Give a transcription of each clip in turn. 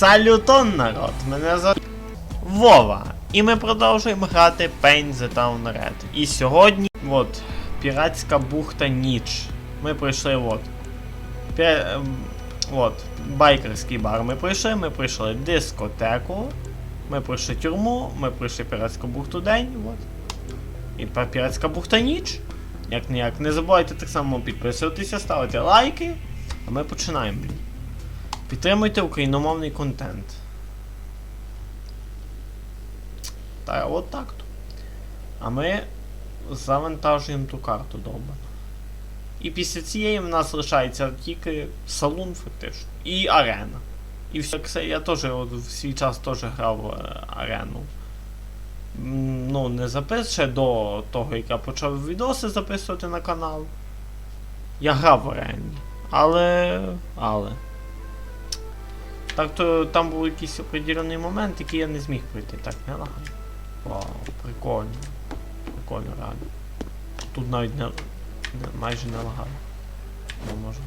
Салютон, народ! Мене звати Вова. І ми продовжуємо грати Paint the Town Red. І сьогодні, от, піратська бухта Ніч. Ми пройшли, от. Пі... ем, От, байкерський бар ми пройшли, ми пройшли дискотеку, ми пройшли тюрму, ми пройшли піратську бухту день, от. І піратська бухта ніч. Як ніяк. Не забувайте так само підписуватися, ставити лайки. А ми починаємо, блін. Підтримуйте україномовний контент. Та от так то. А ми завантажуємо ту карту довбану. І після цієї в нас лишається тільки салон фактично. І арена. І все я теж от, в свій час теж грав е, арену. Ну, не запис до того, як я почав відоси записувати на канал. Я грав в арені. Але. Але. Так то там був якийсь определений момент, який я не зміг пройти. Так, не лагай. Вау, прикольно. Прикольно, реально. Тут навіть не, не майже не лагає. Ну, можна.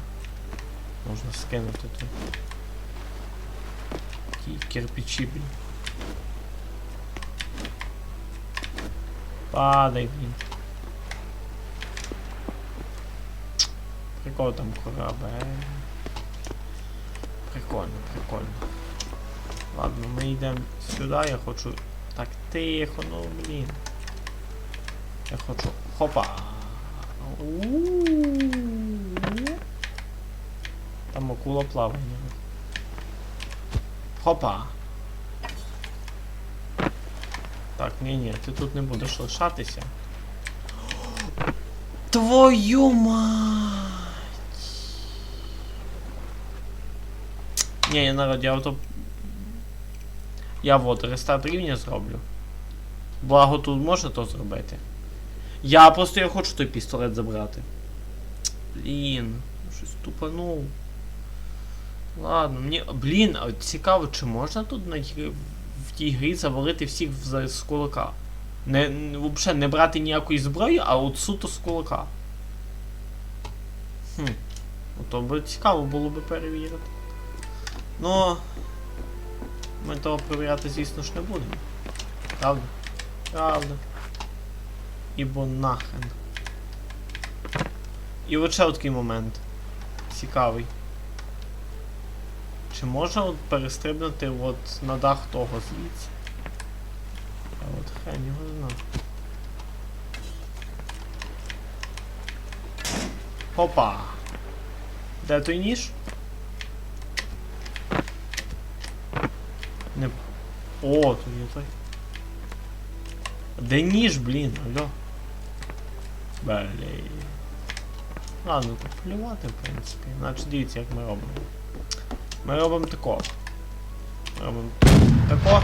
Можна скинути тут. Такі кирпичі, блін. Падай, блін. Прикол там корабель. Прикольно, прикольно. Ладно, ми йдемо сюди, я хочу. Так тихо, ну блін. Я хочу. Хопа! Там акула плаває. Хопа! Так, ні, ні, ти тут не будеш лишатися. Твою мать! Ні, я народ, я ото. Я вот рестарт рівня зроблю. Благо тут можна то зробити. Я просто я хочу той пістолет забрати. Блін, щось тупанув. Ладно, мені. Блін, а цікаво, чи можна тут на в тій грі завалити всіх з, кулака? Не, взагалі не брати ніякої зброї, а от суто з кулака. Хм. Ну то би цікаво було би перевірити. Ну. Ми того перевіряти, звісно ж, не будемо. Правда? Правда. Ібо нахрен. І от ще такий момент. Цікавий. Чи можна от перестрибнути от на дах того звідси? А от хрень його знає. Опа! Де той ніж? Не. О, тут є той. Де ніж, блін, алло. Блін. Ладно, тут плювати, в принципі. Значить, дивіться, як ми робимо. Ми робимо тако. Ми робимо тако.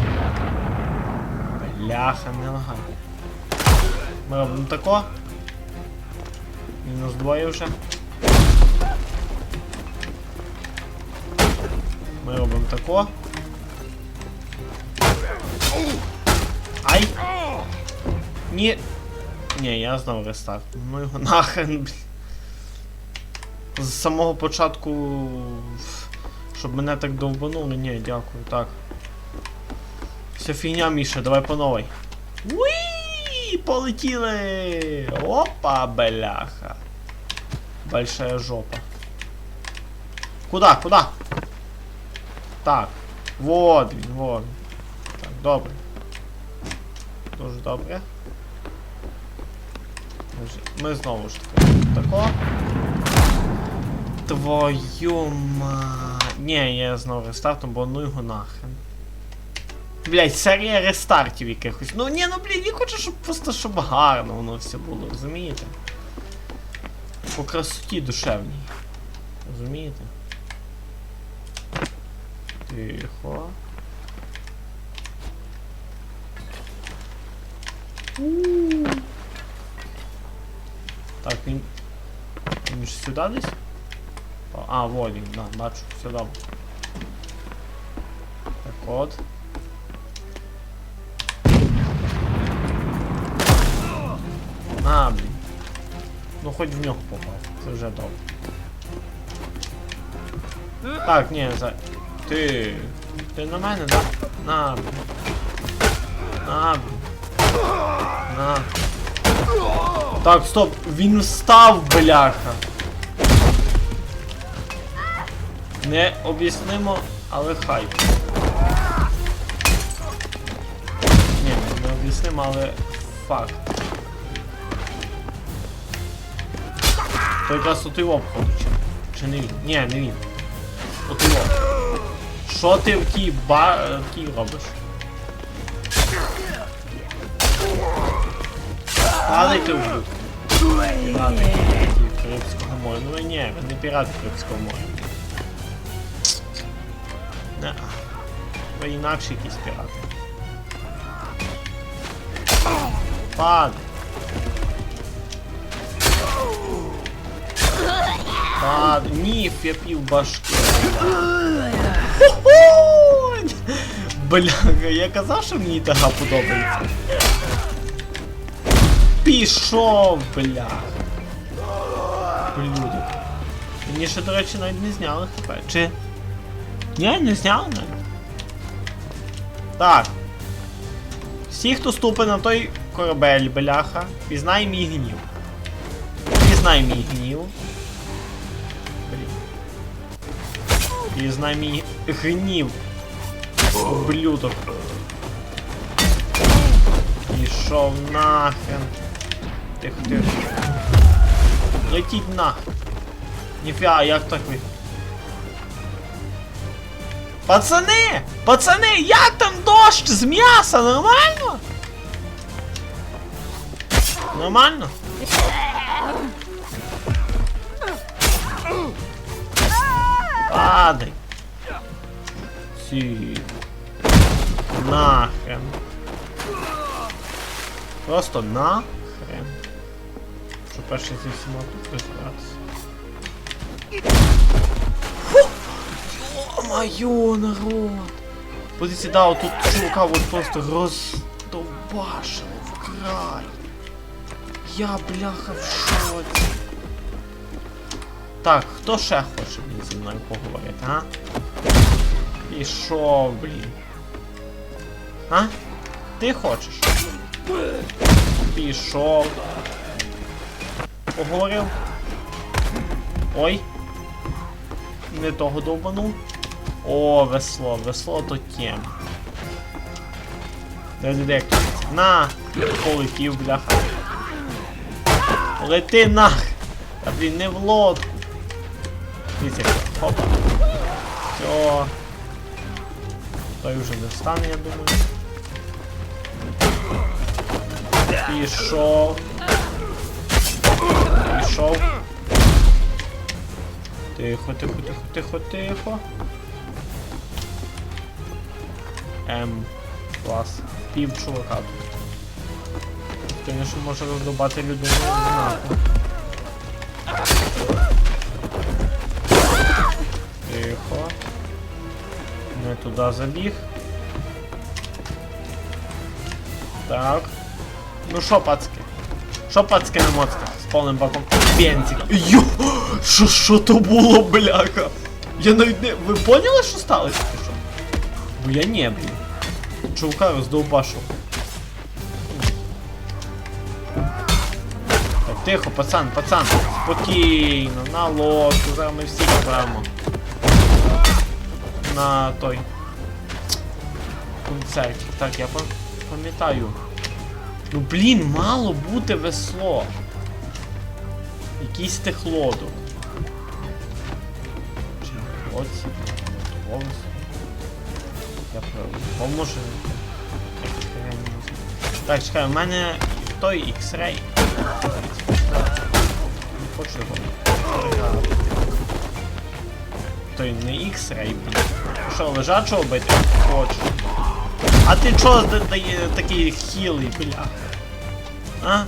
Бляха, не лагай. Ми робимо тако. Мінус двоє вже. Ми робимо тако. Ай! Ні. Ні, я знову рестарт. Ну його нахрен, блін. З самого початку. Щоб мене так довбанули, ні, дякую, так. Вся фігня, Міша, давай по новій. Уі! Полетіли! Опа, бляха. Большая жопа. Куда, куда? Так. Вот вот. Добре. Дуже добре. Ми знову ж таки. Тако. Твою ма. Ні, я знову рестартом, бо ну його нахрен. Блять, серія рестартів якихось. Ну ні, ну блін, я хочу, щоб просто щоб гарно воно все було, розумієте? По красоті душевній. Розумієте? Тихо. Так, він. Він ж сюди десь? О, А, вот він, да, бачу, все добре. Так от. А, блін. Ну хоч в нього попав, це вже добре. Так, ні, за... Ти. Ти на мене, да? На. На. На. Так, стоп, він встав, бляха. Не об'яснимо, але хай. Ні, не об'яснимо, але факт. То якраз от його обходить. Чи не він? Ні, не він. От його. Що ти в тій ба... в тій робиш? Падайте в буд. Пірати Карибського моря. Ну ні, не пірати Карибського моря. Не. Ви інакші якісь пірати. Падай. Падай. Ні, я пів башки. Бляха, я казав, що мені тага подобається. Пішов, бляха. Блюдо. Мені ще, до речі, навіть не зняли хп. Чи. Ні, не зняли навіть. Так. Всі, хто ступить на той корабель, бляха, пізнай мій гнів. Пізнай мій гнів. Пізнай мій гнів. Ублюдок. Пішов нахрен. Тихо, тихо. Летіть нахрен. Ніфіга, як так ви? Пацани! Пацани, як там дощ з м'яса? Нормально? Нормально? Падай. Ці. Нахрен. Просто нахрен. Перший зі всіма тут розбиратися. Йо-моё, народ! Подивіться, да, отут чувака от просто роздовбашили вкрай. Я, бляха, в шоці. Так, хто ще хоче мені зі мною поговорити, а? Пішов, блін. А? Ти хочеш? Пішов. Поговорив. Ой. Не того довбанув. О, весло, весло то тем. Де На! Полетів, бляха. Лети нах! Та блін, не в лодку. Дивіться, хопа. Все. Той вже не встане, я думаю. Пішов. Пішов. Тихо, тихо, тихо, тихо, тихо. Ем, клас. Пів чувака тут. Звісно, може роздобати людину знаку. Тихо. Не туди забіг. Так. Ну що, пацки? Що пацки на моцках? Повним баком бензика. Йо! Що, що то було, бляха? Я навіть не... Ви поняли, що сталося? що? Бо я не, блін. Чувака роздовбашив. Так, тихо, пацан, пацан. Спокійно, на лодку, зараз ми всі заберемо. На той. Концерт. Так, я пам- пам'ятаю. Ну блін, мало бути весло. Якийсь лодці? Того? Я знаю. Так, чекай, у мене той X-Ray. Не хочу його. Той не X-Ray. Що, лежачого бити? Хочу. А ти чого такий хілий, бля? А?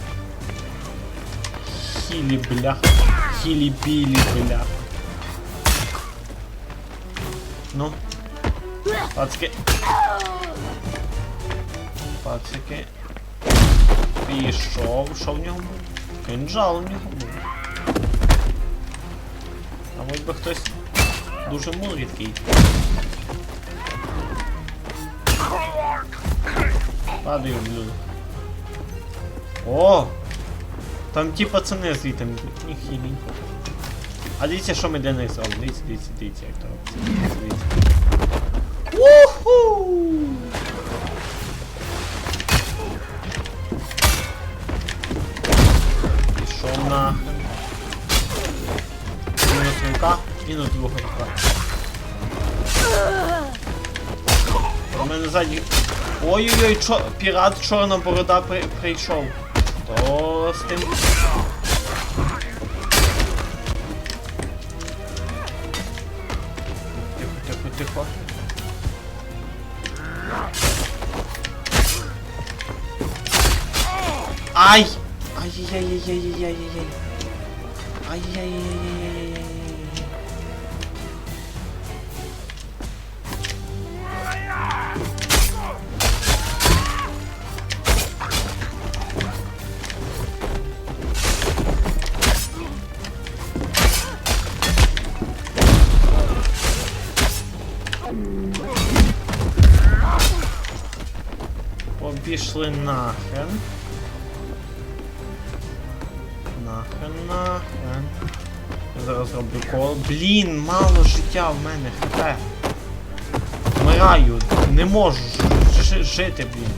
Хили бляха. Хили били, бляха. Ну. Пацки. Пацаки. Пішов. Що в нього був? Кинджал в нього був. А мабуть би хтось дуже мургідкий. Падаю, блюдо. О! Там ті пацани звідти йдуть. Ні хіленько. А дивіться, що ми для них зробимо. Дивіться, дивіться, дивіться, як то робиться. Уху! Пішов нахрен. Мінус рука, мінус друга рука. У мене ззаді. Ой-ой-ой, чо... пірат чорна борода при... прийшов. То з тим. Тихо, тихо, тихо. Ай! Ай-яй-яй-яй-яй-яй-яй. Нахрен. Нахрен, нахрен. Я Зараз роблю коло. Блін, мало життя в мене, хп. Вмираю, не можу жити, блін.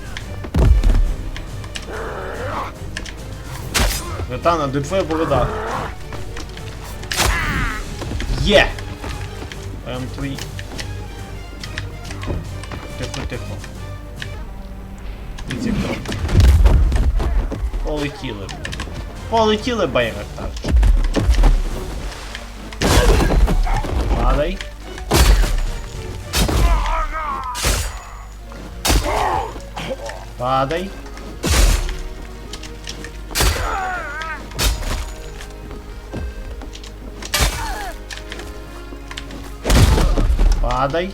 Братана, де твоя борода? Є! Прям твій. Тихо, тихо. Дивіться, як добре. Полетіли. Полетіли байрактар. Падай. Падай. Падай.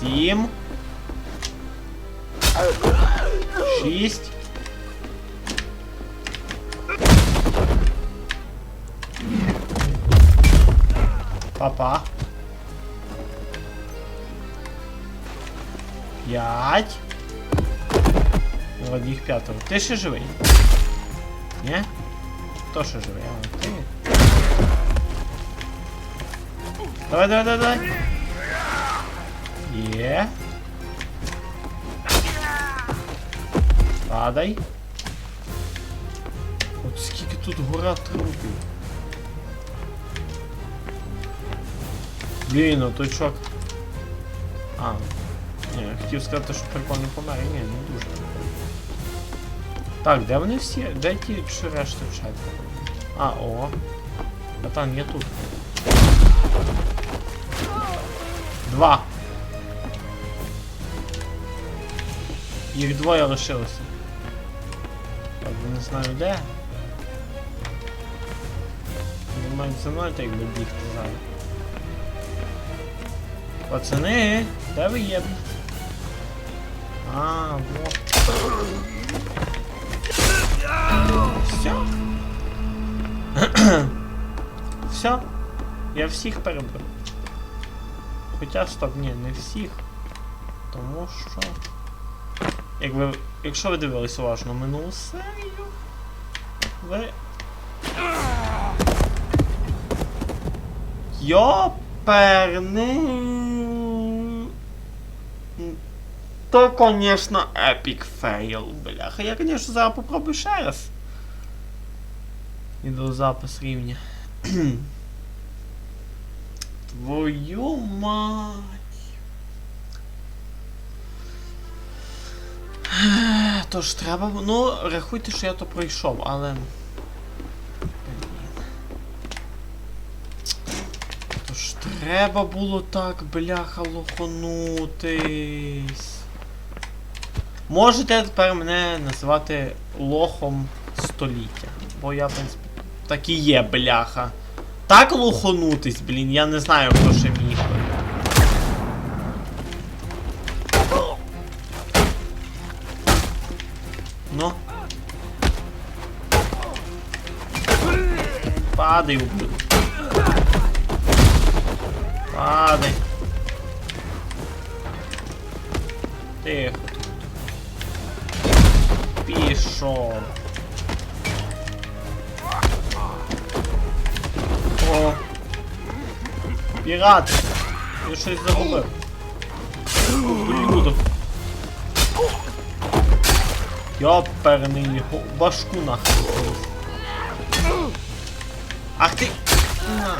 Сім. Шість. Папа. П'ять. Ну, їх п'ятеро. Ти ще живий? Ні? Хто ще живий? А, ти. Давай, давай, давай, давай. Є. Падай. От скільки тут гора трупів. Блін, ну той чувак. А. Ні, я хотів сказати, що прикольно помер. Ні, не дуже. Так, де вони всі? Де ті чи вчать? А, о. Братан, я тут. Два. Їх двоє лишилося. Так, не знаю де. Вони мають за мною так би бігти зараз. Пацани, де ви є? А, вот. Все. Все. Я всіх перебив. Хоча стоп, ні, не всіх. Тому що. Як ви, якщо ви дивились уважно минулу серію, ви. Йоперни. То, конечно, епік фейл, бляха. Я, конечно, зараз попробую ще раз. Відеозапис рівня. Твою мать. Тож треба. Ну, рахуйте, що я то пройшов, але. Тож треба було так, бляха, лоханутись. Можете тепер мене називати лохом століття. Бо я, в принципі, так і є, бляха. Так лоханутись, блін, я не знаю, хто ще міг. Падай, ублюдок. Падай. Тихо. Пішов. О. Пірат. Я щось загубив. Ублюдок. Йоперний башку нахуй. Ах ти! На.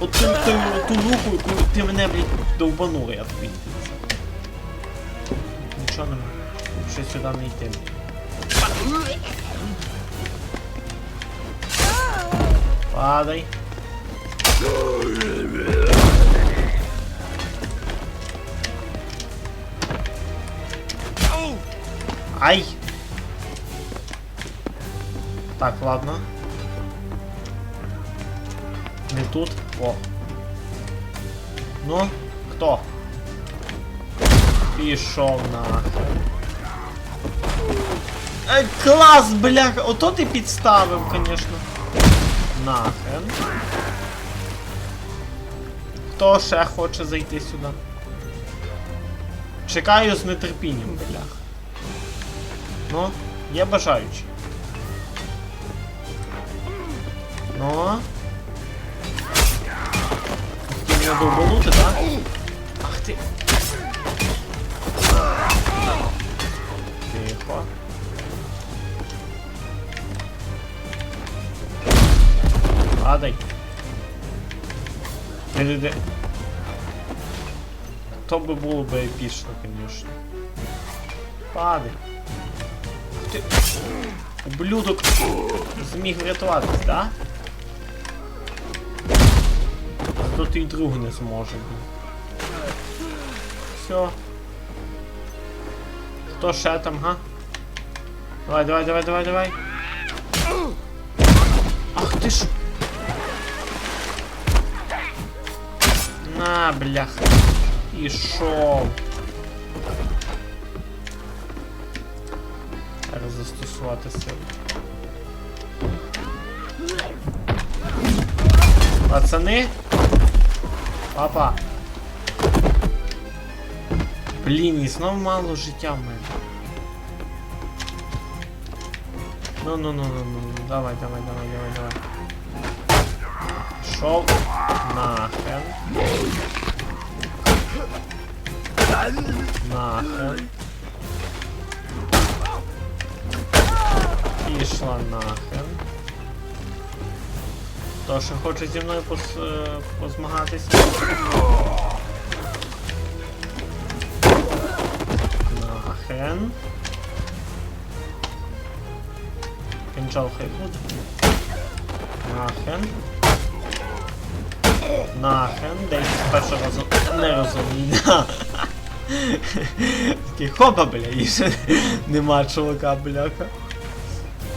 От ту, ту, ту руку, яку ти мене, блядь, довбанув, я тобі. Нічого не Ще сюди не йти. Падай. Ай! Так, ладно. Тут. О. Ну, хто? Пішов нахер. Ай, клас, бляха! Ото ти підставив, конечно. Нахрен. Хто ще хоче зайти сюди? Чекаю з нетерпінням, бляха. Ну, є бажаючі. Ну. Мене довбанути, так? Ах ти. Тихо. Падай. Де-де-де. То би було би епічно, звісно. Падай. Ах Ти... Ублюдок зміг врятуватись, да? То ти друг не зможе. Все. Хто ще там, га? Давай, давай, давай, давай, давай. Ах ти ж. На, бляха. Ішов. Зараз застосувати силу. Пацани. Папа. Блін, і знов мало життя в мене. Ну ну ну ну ну давай, давай, давай, давай, давай. Шов нахрен. Нахрен. Пішла нахрен. Хто ще хоче зі мною пос, е, позмагатися? Нахрен. Кинжал хай буде. Нахрен. Нахрен. Десь першого разу не розумію. Такий хопа, бля, і ще нема чувака, бляха.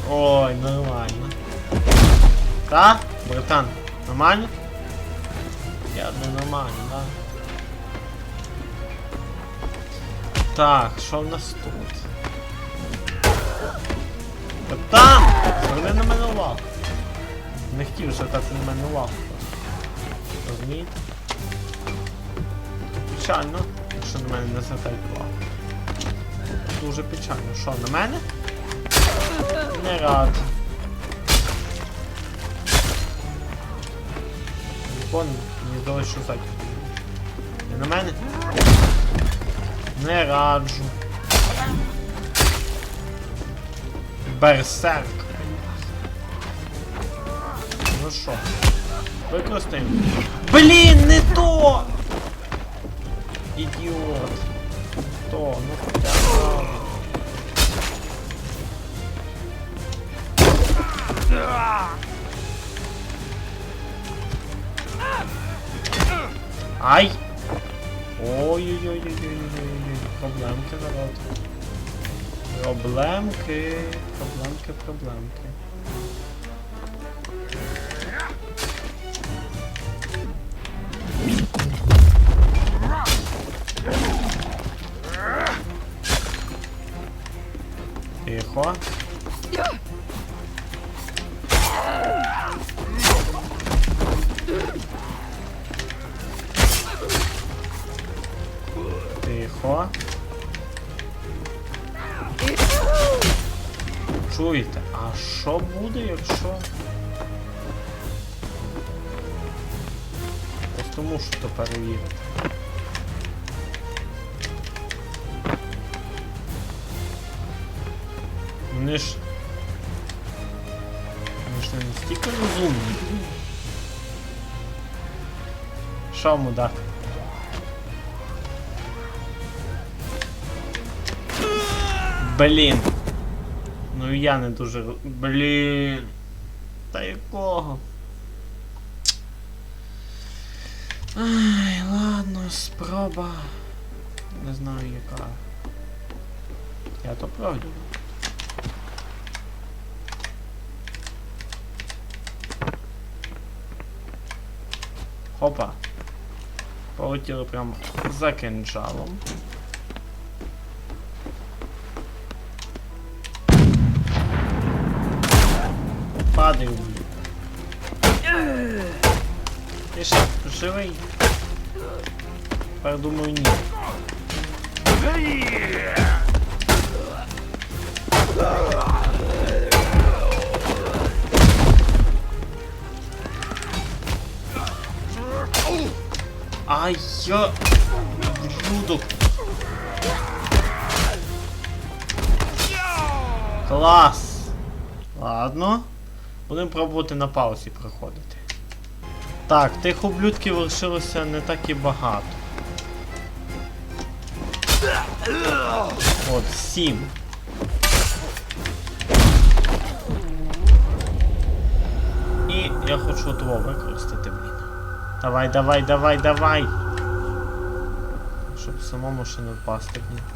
Ой, нормально. Та? Братан, нормально? Я ну нормально, да. Так, що в нас тут? Братан! Зверни на мене увагу. Не хотів звертати на мене увагу. Розумієте? Печально, якщо на мене не звертають увагу. Дуже печально. Що, на мене? Не рад. Вон, мені здалося, що ззаді. Не на мене? Не раджу. Берсерк. Ну що? Використаємо. Блін, не то! Ідіот. То, ну хоча б. Ай! Ой-ой-ой-ой-ой-ой-ой. Проблемки, народ. Проблемки. Проблемки, проблемки. Тихо. Тако. Чуєте? А що буде, якщо. Просто мушу то перевірити. Вони ж. Вони ж не настільки розумні. Що, мудак? Блін. Ну я не дуже. Блін. Та якого? Ай, ладно, спроба. Не знаю яка. Я то пройду. Хопа. Полетіли прямо за кинджалом. Падай, ублюдок. Ти ще живий? Тепер думаю, ні. Ай, я... Ублюдок. Клас! Ладно. Будемо пробувати на паузі проходити. Так, тих ублюдків лишилося не так і багато. От, сім. І я хочу того використати, блін. Давай, давай, давай, давай! Щоб самому ще не впасти, блін.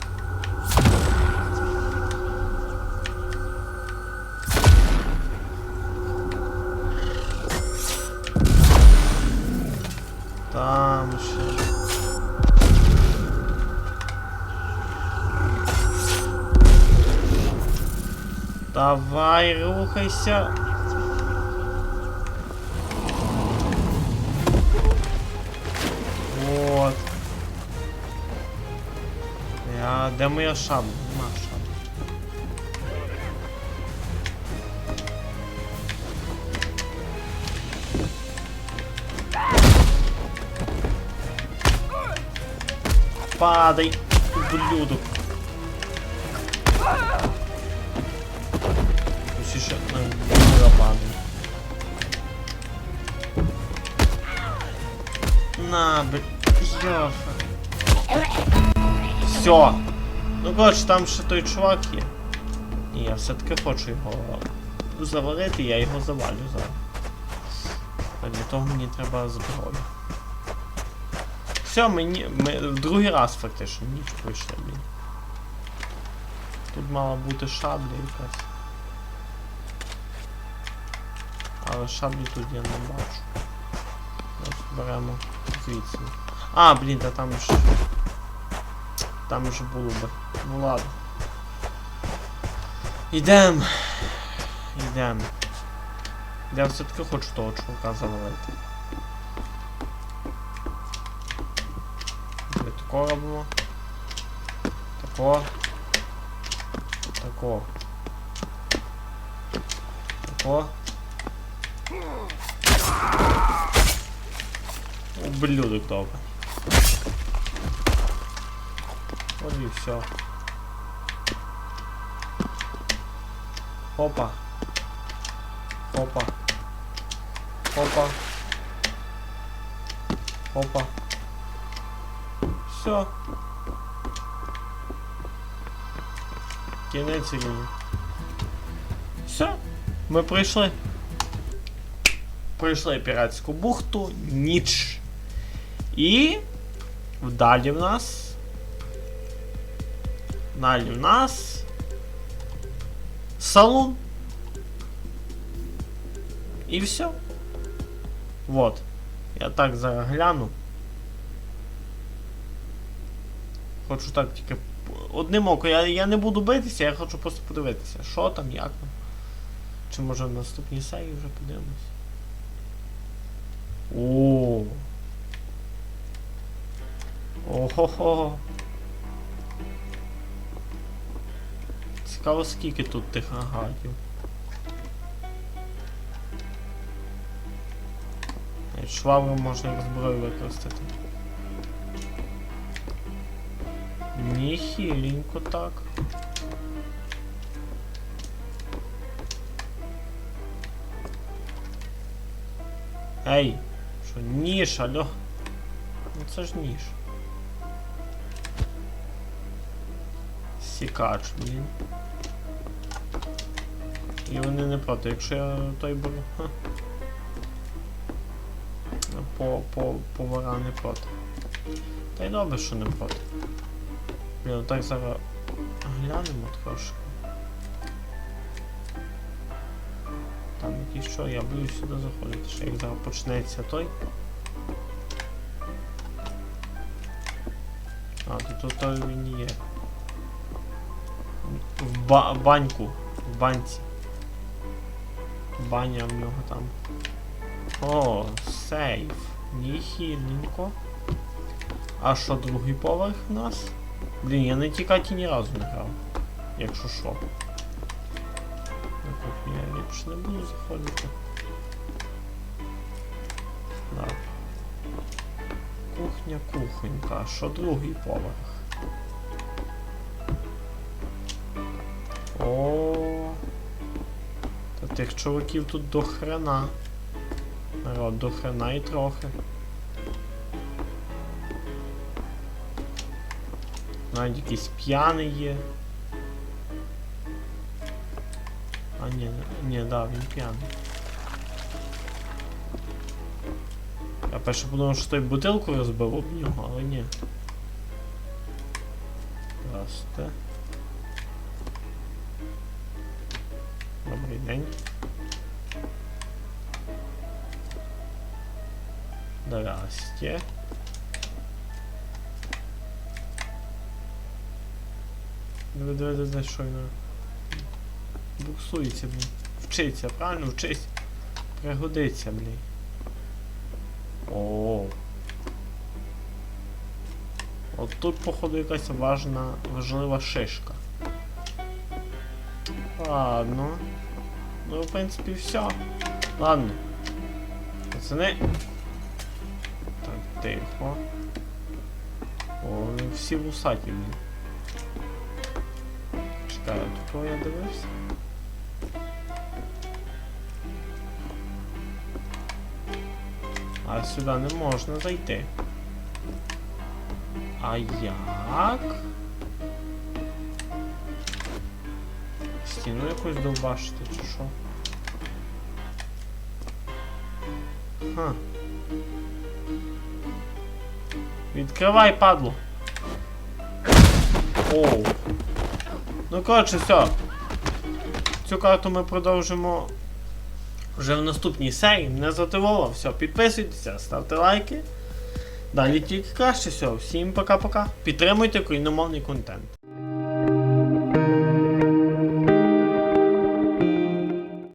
Давай, рухайся. Вот. Я... Де моя шабля? Нема шаблі. Падай, ублюдок. Ну там ще той чувак є. І я все-таки хочу його завалити, я його завалю зараз. А для того мені треба зброю. Все, мені. Ми в другий раз фактично ніч пройшли, блін. Тут мала бути шабля якась. Але шаблі тут я не бачу. Ось беремо звідси. А, блін, та там ж. Там же було би. Ну ладно. Ідем. Ідем. Я все-таки хочу того чувака завалити. Ми тако робимо. Тако. Тако. Тако. Ублюдок добре. От і все. Опа. Опа. Опа. Опа. Все. Кінець лінії. Все. Ми пройшли. Пройшли піратську бухту. Ніч. І далі в нас. Далі в нас. Салон. І все. Вот. Я так зараз гляну. Хочу так тільки. Одним оком, я, я не буду битися, я хочу просто подивитися, що там, як там. Чи може в наступній серії вже подивимось. О. Ого-го. Цікаво, скільки тут тих агатів. Швабру можна як зброю використати. Ніхіленько так. Ей, що ніж, алло? Ну це ж ніж. Сікач, блін. І вони не проти, якщо я той беру. Ха. По, по, повара не проти. Та й добре, що не проти. Блін, ну так зараз глянемо трошки. Там якийсь що, я боюсь сюди заходити, ще як зараз почнеться той. А, тут тут той він є. В ба баньку. В баньці. Баня в нього там. О, сейф. Ніхіленько. А що другий поверх у нас? Блін, я на тікаті ні разу не грав. Якщо що. На кухню я ліпше не буду заходити. Так. Кухня, кухонька. Що другий поверх? О. Тих чуваків тут до хрена. Народ, до хрена і трохи. Навіть якийсь п'яний є. А ні, ні, да, він п'яний. Я перше подумав, що той бутилку розбив об нього, але ні. Здрасте. Добрий Здрасте. Диви, диви, диви, диви, що він буксується, блін. Вчиться, правильно вчись. Пригодиться, блін. О. От тут, походу, якась важна, важлива шишка. Ладно. Ну, в принципі, все. Ладно. Пацани. Тихо. О, всі вусаті. Чекаю, тут кого я дивився? А сюди не можна зайти. А як? Стіну якусь довбашити чи що? Ха. Відкривай, падло. Оу. Ну коротше, все. Цю карту ми продовжимо вже в наступній серії. Мене зативало. Все, підписуйтеся, ставте лайки. Далі тільки краще. Все, всім пока-пока. Підтримуйте україномовний контент.